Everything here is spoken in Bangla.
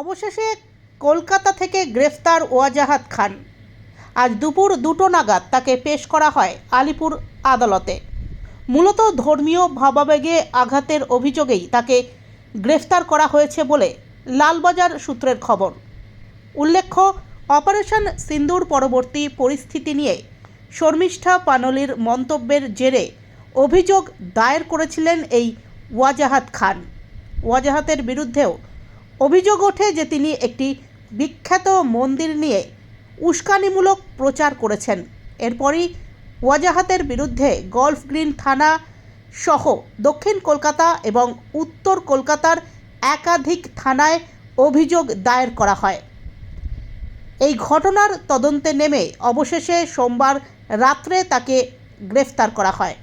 অবশেষে কলকাতা থেকে গ্রেফতার ওয়াজাহাত খান। আজ দুপুর দুটো নাগাদ তাকে পেশ করা হয় আলিপুর আদালতে। মূলত ধর্মীয় ভাবাবেগে আঘাতের অভিযোগেই তাকে গ্রেফতার করা হয়েছে বলে লালবাজার সূত্রের খবর। উল্লেখ্য, অপারেশন সিন্দুর পরবর্তী পরিস্থিতি নিয়ে শর্মিষ্ঠা পানলির মন্তব্যের জেরে অভিযোগ দায়ের করেছিলেন এই ওয়াজাহাত খান। ওয়াজাহাতের বিরুদ্ধেও অভিযোগ ওঠে যে তিনি একটি বিখ্যাত মন্দির নিয়ে উস্কানিমূলক প্রচার করেছেন। এরপরই ওয়াজাহাতের বিরুদ্ধে গলফ গ্রিন থানা সহ দক্ষিণ কলকাতা এবং উত্তর কলকাতার একাধিক থানায় অভিযোগ দায়ের করা হয়। এই ঘটনার তদন্তে নেমে অবশেষে সোমবার রাত্রে তাকে গ্রেফতার করা হয়।